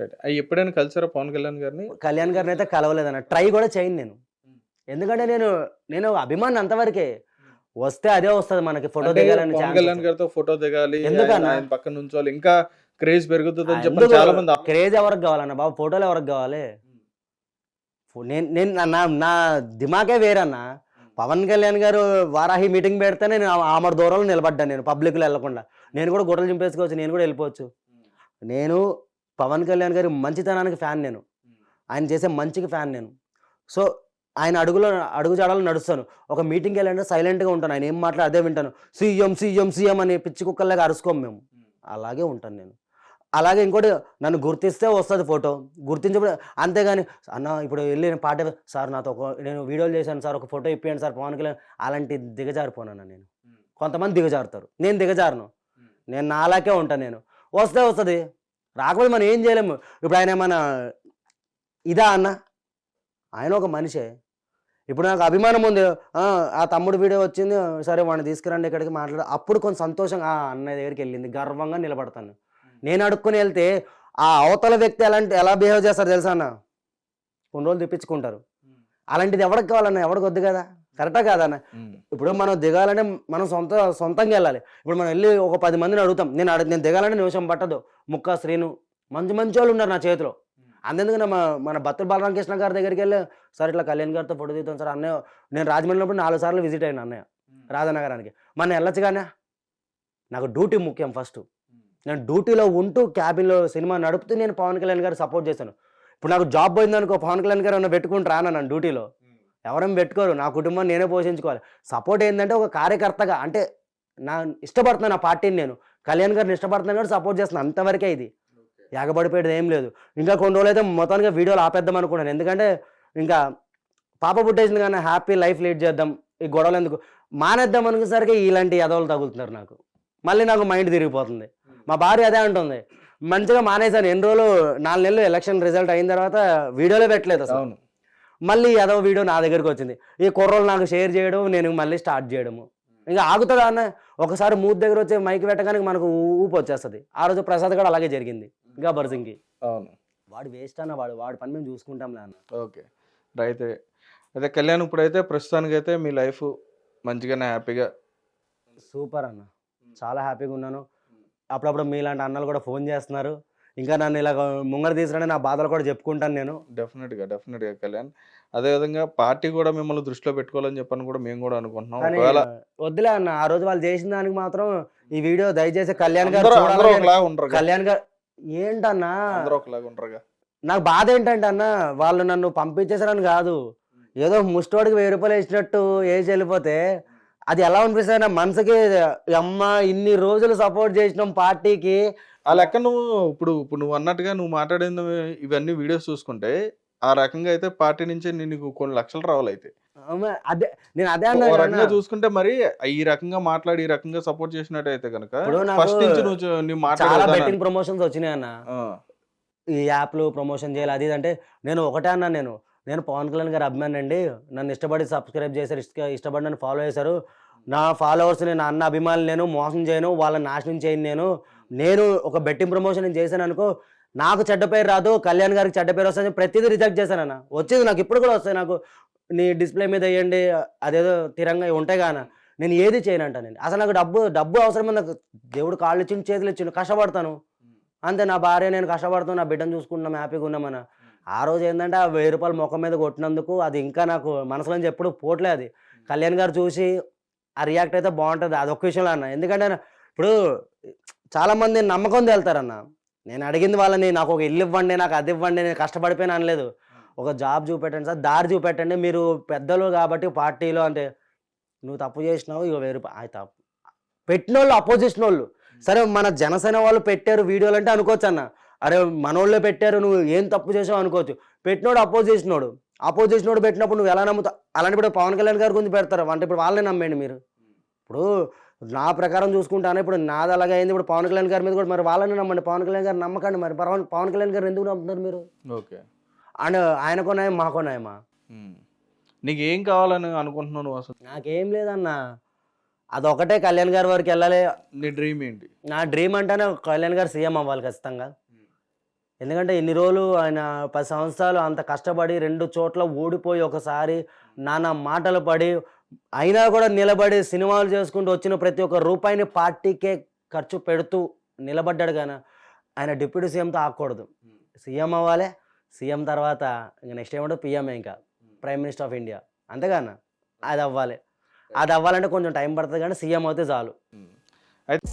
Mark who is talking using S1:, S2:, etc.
S1: Right ఎప్పుడైనా కలిసారా పవన్ కళ్యాణ్ గారిని?
S2: కళ్యాణ్ గారిని అయితే కలవలేదన్న. ట్రై కూడా చేయను నేను. ఎందుకంటే నేను నేను అభిమాని అంతవరకే. వస్తే అదే వస్తుంది మనకి ఫోటో దిగాలని
S1: పవన్ కళ్యాణ్. గారితో ఫోటో దిగాలి
S2: ఎందుకన్నా?
S1: పక్కన నుంచోవాలి ఇంకా క్రేజ్ పెరుగుతుంది అని చెప్పి చాలా మంది
S2: క్రేజ్ ఎవరికి కావాలన్న? బాబు ఫోటోలు ఎవరికి కావాలి? ఫో- నేను నేను నా- నా దిమాకే వేరన్న. పవన్ కళ్యాణ్ గారు వారాహి మీటింగ్ పెడితేనే నేను ఆ- ఆమడ దూరంలో నిలబడ్డాను నేను పబ్లిక్లో వెళ్ళకుండా. నేను కూడా గుర్రలు చింపేసుకోవచ్చు నేను కూడా వెళ్ళిపోవచ్చు. నేను పవన్ కళ్యాణ్ గారి మంచితనానికి ఫ్యాన్ నేను. ఆయన చేసే మంచికి ఫ్యాన్ నేను. సో ఆయన అడుగులో అడుగు జాడలో నడుస్తాను. ఒక మీటింగ్కి వెళ్ళంటే సైలెంట్గా ఉంటాను. ఆయన ఏం మాట్లాడి అదే వింటాను. సీఎం సీఎం సీఎం అని పిచ్చి కుక్కల్లాగా అరుసుకోం మేము. అలాగే ఉంటాను నేను. అలాగే ఇంకోటి నన్ను గుర్తిస్తే వస్తుంది ఫోటో. గుర్తించప్పుడు అంతేగాని అన్న ఇప్పుడు వెళ్ళి నేను పాట సార్ నాతో ఒక నేను వీడియోలు చేశాను సార్ ఒక ఫోటో ఇప్పియండి సార్ పవన్ కళ్యాణ్. అలాంటి దిగజారిపోనన్నా నేను. కొంతమంది దిగజారుతారు. నేను దిగజారను. నేను నాలాకే ఉంటాను నేను. వస్తే వస్తుంది. రాకపోతే మనం ఏం చేయలేము. ఇప్పుడు ఆయన ఏమన్నా ఇదా అన్న? ఆయన ఒక మనిషే. ఇప్పుడు నాకు అభిమానం ఉంది. ఆ, తమ్ముడు వీడియో వచ్చింది. సరే వాడిని తీసుకురండి ఇక్కడికి మాట్లాడ. అప్పుడు కొంచెం సంతోషంగా ఆ అన్నయ్య దగ్గరికి వెళ్ళింది. గర్వంగా నిలబడతాను. నేను అడుక్కుని వెళ్తే ఆ అవతల వ్యక్తి ఎలాంటి ఎలా బిహేవ్ చేస్తారు తెలుసా అన్న? కొన్ని రోజులు తెప్పించుకుంటారు. అలాంటిది ఎవరికి కావాలన్న? ఎవరికి వద్దు కదా? కరెక్టా కాదన్న ఇప్పుడు మనం దిగాలంటే మనం సొంత సొంతంగా వెళ్ళాలి. ఇప్పుడు మనం వెళ్ళి ఒక పది మందిని అడుగుతాం నేను అడుగు నేను దిగాలంటే నిమిషం పట్టదు? ముక్క శ్రీను. మంచి మంచి వాళ్ళు ఉన్నారు నా చేతిలో. అందుకని మన మన బత్తుల బాలరామకృష్ణ గారి దగ్గరికి వెళ్ళి సార్ ఇట్లా కళ్యాణ్ గారితో ఫోటో తీద్దాం సార్ అన్నయ్య నేను రాజమండ్రిలో నాలుగు సార్లు విజిట్ అయినా అన్నయ్య రాజనగరానికి. మన వెళ్ళొచ్చు కానీ నాకు డ్యూటీ ముఖ్యం ఫస్ట్. నేను డ్యూటీలో ఉంటూ క్యాబిన్లో సినిమా నడుపుతూ నేను పవన్ కళ్యాణ్ గారు సపోర్ట్ చేశాను. ఇప్పుడు నాకు జాబ్ పోయిందనుకో పవన్ కళ్యాణ్ గారు ఏమైనా పెట్టుకుంటారా అన్న నన్ను డ్యూటీలో? ఎవరైనా పెట్టుకోరు నా కుటుంబం నేనే పోషించుకోవాలి. సపోర్ట్ ఏంటంటే ఒక కార్యకర్తగా అంటే నా ఇష్టపడుతున్నాను ఆ పార్టీని నేను. కళ్యాణ్ గారిని ఇష్టపడుతున్నాను కూడా సపోర్ట్ చేస్తున్నాను అంతవరకే ఇది. ఎగబడిపోయేది ఏం లేదు. ఇంకా కొన్ని రోజులు అయితే మొత్తానికి వీడియోలు ఆపేద్దాం అనుకున్నాను ఎందుకంటే ఇంకా పాప పుట్టేసింది కానీ హ్యాపీ లైఫ్ లీడ్ చేద్దాం ఈ గొడవలు ఎందుకు? మానేద్దాం అనుకునేసరికి ఇలాంటి ఎదవలు తగులుతున్నారు నాకు. మళ్ళీ నాకు మైండ్ తిరిగిపోతుంది. మా భార్య అదే అంటుంది. మంచిగా మానేశాను. ఎన్ని రోజులు? నాలుగు నెలలు ఎలక్షన్ రిజల్ట్ అయిన తర్వాత వీడియోలో పెట్టలేదు అసలు. మళ్ళీ ఏదో వీడియో నా దగ్గరికి వచ్చింది. ఈ కుర్రోలు నాకు షేర్ చేయడం నేను మళ్ళీ స్టార్ట్ చేయడము. ఇంకా ఆగుతుందా అన్న? ఒకసారి మూత్ దగ్గర వచ్చే మైక్ పెట్టగానే మనకు ఊపు వచ్చేస్తుంది. ఆ రోజు ప్రసాద్ కూడా అలాగే జరిగింది గబ్బర్ సింగ్కి
S1: అవును.
S2: వాడు వేస్ట్ అన్న వాడు వాడి పని మేము చూసుకుంటాంలే అన్న.
S1: ఓకే. రైట్. అయితే కళ్యాణ్ ఇప్పుడైతే ప్రస్తుతానికి అయితే మీ లైఫ్ మంచిగానే హ్యాపీగా?
S2: సూపర్ అన్న. చాలా హ్యాపీగా ఉన్నాను. అప్పుడప్పుడు మీలాంటి అన్నలు కూడా ఫోన్ చేస్తున్నారు. ఇంకా నన్ను ఇలా ముంగర తీసుకురండి నా బాధలు కూడా చెప్పుకుంటాను నేను.
S1: డెఫినెట్గా డెఫినెట్గా కళ్యాణ్. అదేవిధంగా పార్టీ కూడా మిమ్మల్ని దృష్టిలో పెట్టుకోవాలని చెప్పని కూడా మేము కూడా అనుకుంటున్నాం. ఒకవేళ
S2: వద్దులే అన్న ఆ రోజు వాళ్ళు చేసిన దానికి మాత్రం ఈ వీడియో దయచేసి కళ్యాణ్ గారు కళ్యాణ్ గారు ఏంటన్నా?
S1: ఒకలాగా
S2: నాకు బాధ ఏంటంటే అన్న వాళ్ళు నన్ను పంపించేసారని కాదు. ఏదో ముష్టోడికి వెయ్యి రూపాయలు వేసినట్టు వేసి వెళ్ళిపోతే అది ఎలా అనిపిస్తుంది మనసుకి అమ్మ ఇన్ని రోజులు సపోర్ట్ చేసినాం పార్టీకి.
S1: ఆ లెక్క నువ్వు ఇప్పుడు ఇప్పుడు నువ్వు అన్నట్టుగా నువ్వు మాట్లాడిన ఇవన్నీ వీడియోస్ చూసుకుంటే ఆ రకంగా అయితే పార్టీ నుంచి నీకు కొన్ని లక్షలు రావాలి అయితే.
S2: అదే నేను అదే
S1: రకంగా. చూసుకుంటే మరి ఈ రకంగా మాట్లాడి ఈ రకంగా సపోర్ట్ చేసినట్టు అయితే కనుక ఫస్ట్ నుంచి నువ్వు
S2: చాలా బెట్టింగ్ ప్రమోషన్స్ వచ్చినాయి అన్న. ఈ యాప్లు ప్రమోషన్ చేయాలి అది అంటే నేను ఒకటే అన్నా నేను. నేను పవన్ కళ్యాణ్ గారి అభిమాని అండి నన్ను ఇష్టపడి సబ్స్క్రైబ్ చేశారు ఇష్ట- ఇష్టపడి నన్ను ఫాలో చేశారు. నా ఫాలోవర్స్ నేను అన్న అభిమానులు నేను మోసం చేయను వాళ్ళని నాశనం చేయను నేను. నేను ఒక బెట్టింగ్ ప్రమోషన్ నేను చేశాను అనుకో నాకు చెడ్డ పేరు రాదు కళ్యాణ్ గారికి చెడ్డ పేరు వస్తుంది ప్రతిదీ రిజెక్ట్ చేశాను అన్న. వచ్చేది నాకు ఇప్పుడు కూడా వస్తాయి నాకు. నీ డిస్ప్లే మీద వేయండి అదేదో తిరంగా ఉంటాయి కాన నేను ఏది చేయనంట నేను. అసలు నాకు డబ్బు డబ్బు అవసరమే నాకు? దేవుడు కాళ్ళు ఇచ్చిండు చేతులు ఇచ్చిండు కష్టపడతాను. అంతే నా భార్య నేను కష్టపడుతాను నా బిడ్డను చూసుకుంటున్నాం హ్యాపీగా ఉన్నామన్నా ఆ రోజు ఏంటంటే ఆ వెయ్యి రూపాయలు ముఖం మీద కొట్టినందుకు అది ఇంకా నాకు మనసులో ఎప్పుడు పోట్లే అది. కళ్యాణ్ గారు చూసి ఆ రియాక్ట్ అయితే బాగుంటుంది. అదొక విషయంలో అన్న. ఎందుకంటే ఇప్పుడు చాలామంది నమ్మకం వెళ్తారన్న నేను అడిగింది వాళ్ళని నాకు ఒక ఇల్లు ఇవ్వండి నాకు అది ఇవ్వండి నేను కష్టపడిపోయినా అనలేదు. ఒక జాబ్ చూపెట్టండి సార్ దారి చూపెట్టండి. మీరు పెద్దలు కాబట్టి పార్టీలో అంటే నువ్వు తప్పు చేసినావు ఇక వెయ్యి రూపాయలు. తప్పు. పెట్టిన వాళ్ళు అపోజిషన్ వాళ్ళు. సరే మన జనసేన వాళ్ళు పెట్టారు వీడియోలు అంటే అనుకోవచ్చు అన్న అరే మనోళ్ళే పెట్టారు నువ్వు ఏం తప్పు చేసావు అనుకోవచ్చు పెట్టినోడు అపోజిషన్ వాడు అపోజిషన్ వాడు పెట్టినప్పుడు నువ్వు ఎలా నమ్ముతావు? అలాంటి ఇప్పుడు పవన్ కళ్యాణ్ గారి గురించి పెడతారు? అంటే ఇప్పుడు వాళ్ళనే నమ్మండి మీరు. ఇప్పుడు నా ప్రకారం చూసుకుంటాను ఇప్పుడు నాది అలాగే అయింది. ఇప్పుడు పవన్ కళ్యాణ్ గారి మీద కూడా మరి వాళ్ళని నమ్మండి. పవన్ కళ్యాణ్ గారు నమ్మకండి మరి. పవన్ పవన్ కళ్యాణ్ గారు ఎందుకు నమ్ముతున్నారు మీరు?
S1: ఓకే.
S2: అండ్ ఆయనకో న్యాయం మాకో న్యాయమా?
S1: నీకు ఏం కావాలని అనుకుంటున్నావు నువ్వు అసలు?
S2: నాకేం లేదన్న. అదొకటే కళ్యాణ్ గారి వరకు వెళ్ళాలి.
S1: నీ డ్రీమ్ ఏంటి?
S2: నా డ్రీమ్ అంటేనే కళ్యాణ్ గారు సీఎం అవ్వాలి ఖచ్చితంగా. ఎందుకంటే ఇన్ని రోజులు ఆయన పది సంవత్సరాలు అంత కష్టపడి రెండు చోట్ల ఓడిపోయి ఒకసారి నానా మాటలు పడి అయినా కూడా నిలబడి సినిమాలు చేసుకుంటూ వచ్చిన ప్రతి ఒక్క రూపాయిని పార్టీకే ఖర్చు పెడుతూ నిలబడ్డాడు కానీ ఆయన డిప్యూటీ సీఎంతో ఆకూడదు సీఎం అవ్వాలి సీఎం తర్వాత ఇంక నెక్స్ట్ ఏమంటే పిఎంఏ ఇంకా ప్రైమ్ మినిస్టర్ ఆఫ్ ఇండియా. అంతేగాన అది అవ్వాలి. అది అవ్వాలంటే కొంచెం టైం పడుతుంది కానీ సీఎం అయితే చాలు.
S1: అయితే